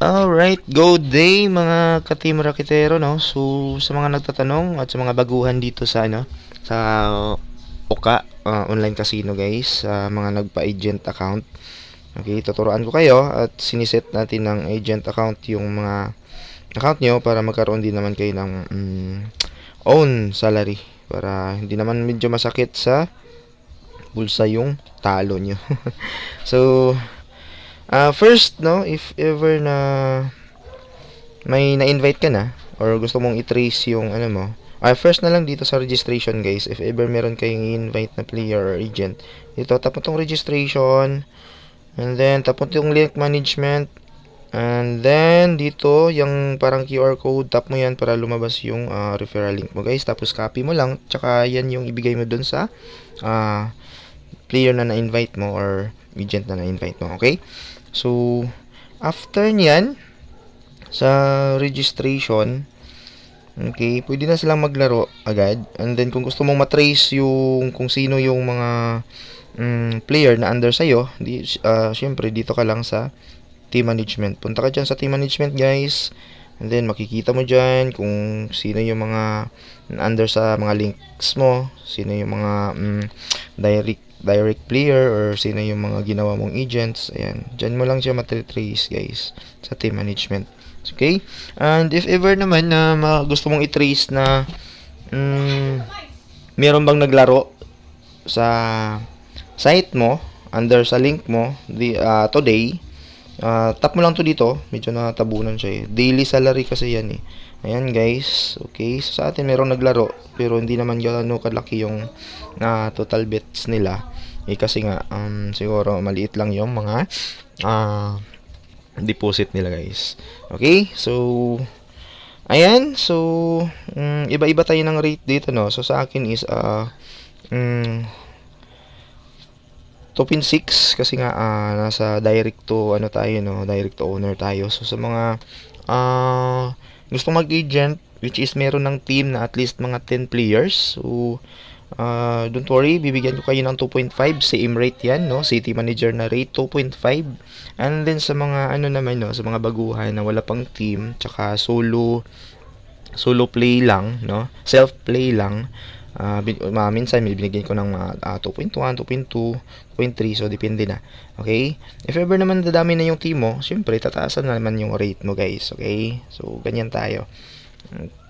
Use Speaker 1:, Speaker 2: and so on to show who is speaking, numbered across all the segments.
Speaker 1: Alright, go day mga ka-team Raketero, no? So, sa mga nagtatanong at sa mga baguhan dito sa, ano, sa Oka, uh, online casino guys, sa mga nagpa-agent account. Okay, tuturuan ko kayo at siniset natin ng agent account yung mga account nyo para magkaroon din naman kayo ng mm, own salary. Para hindi naman medyo masakit sa bulsa yung talo nyo. so, Uh, first, no, if ever na may na-invite ka na or gusto mong i-trace yung ano mo, uh, first na lang dito sa registration guys, if ever meron kayong i-invite na player or agent, dito tapos tong registration, and then tapos yung link management, and then dito yung parang QR code, tap mo yan para lumabas yung uh, referral link mo guys, tapos copy mo lang, tsaka yan yung ibigay mo dun sa uh, player na na-invite mo or agent na na-invite mo, okay? So, after niyan, sa registration, okay, pwede na silang maglaro agad. And then, kung gusto mong matrace yung kung sino yung mga um, player na under sa'yo, di, uh, syempre, dito ka lang sa team management. Punta ka dyan sa team management, guys. And then, makikita mo dyan kung sino yung mga under sa mga links mo, sino yung mga um, direct direct player or sino yung mga ginawa mong agents. Ayan. Diyan mo lang siya matrace guys sa team management. Okay? And if ever naman na uh, gusto mong i-trace na um, meron bang naglaro sa site mo under sa link mo the, uh, today uh, tap mo lang to dito medyo natabunan siya eh. daily salary kasi yan eh Ayan guys, okay. So, sa atin merong naglaro pero hindi naman gaano kalaki yung uh, total bets nila. Eh kasi nga um, siguro maliit lang yung mga uh, deposit nila guys. Okay? So ayan, so um, iba-iba tayo ng rate dito no. So sa akin is uh um, 2.6 kasi nga uh, nasa direct to ano tayo no, direct to owner tayo. So sa mga uh, gusto mag-agent which is meron ng team na at least mga 10 players. So uh, don't worry, bibigyan ko kayo ng 2.5 same rate yan, no? City manager na rate 2.5. And then sa mga ano naman no, sa mga baguhan na wala pang team, tsaka solo solo play lang, no? Self play lang. Uh, bin, uh, minsan binigyan ko ng uh, 2.1, 2.2, 2.3 so depende na. Okay? If ever naman dadami na yung team mo, syempre tataasan na naman yung rate mo, guys. Okay? So ganyan tayo.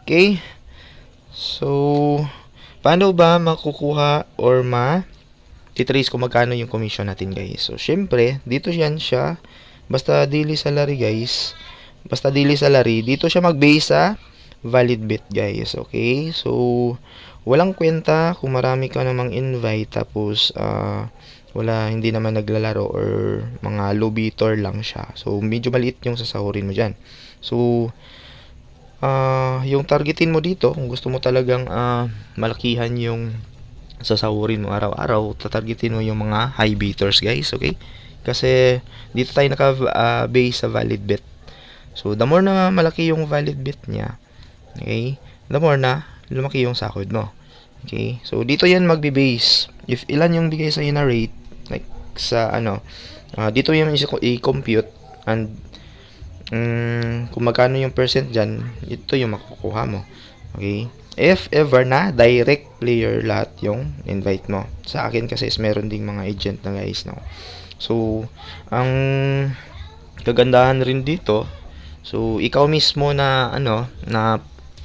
Speaker 1: Okay? So paano ba makukuha or ma titrace kung magkano yung commission natin, guys? So syempre, dito yan siya basta daily salary, guys. Basta daily salary, dito siya mag-base sa valid bet, guys. Okay? So walang kwenta kung marami ka namang invite tapos uh, wala hindi naman naglalaro or mga low beater lang siya. So medyo maliit yung sasahurin mo diyan. So uh, yung targetin mo dito kung gusto mo talagang uh, malakihan yung sasahurin mo araw-araw, tatargetin mo yung mga high beaters, guys, okay? Kasi dito tayo naka-base sa valid bet. So the more na malaki yung valid bet niya, okay? The more na lumaki yung sahod mo. Okay? So, dito yan magbe-base. If ilan yung bigay sa na rate, like sa ano, uh, dito yan i-compute and um, kung magkano yung percent dyan, ito yung makukuha mo. Okay? If ever na, direct player lahat yung invite mo. Sa akin kasi is meron ding mga agent na guys, no? So, ang kagandahan rin dito, so, ikaw mismo na, ano, na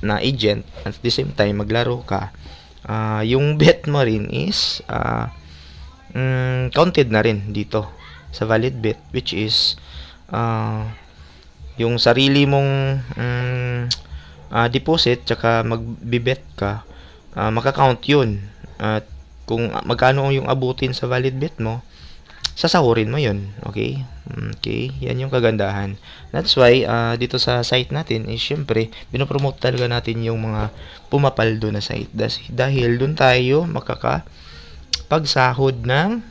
Speaker 1: na agent at the same time maglaro ka. Uh, yung bet mo rin is uh, um, counted na rin dito sa valid bet which is uh, yung sarili mong um, uh, deposit tsaka magbibet ka uh, makakount yun. At kung magkano yung abutin sa valid bet mo sasahurin mo yun. Okay? Okay? Yan yung kagandahan. That's why, uh, dito sa site natin, is syempre, binopromote talaga natin yung mga pumapaldo na site. Dahil dun tayo makaka pagsahod ng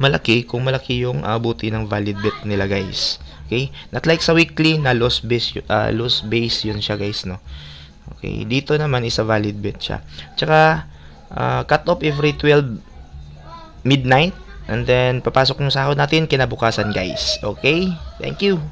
Speaker 1: malaki kung malaki yung abuti ng valid bet nila guys. Okay? Not like sa weekly na loss base uh, loss base yun siya guys no. Okay, dito naman is a valid bet siya. Tsaka uh, cut off every 12 midnight And then, papasok yung sahod natin kinabukasan guys. Okay? Thank you.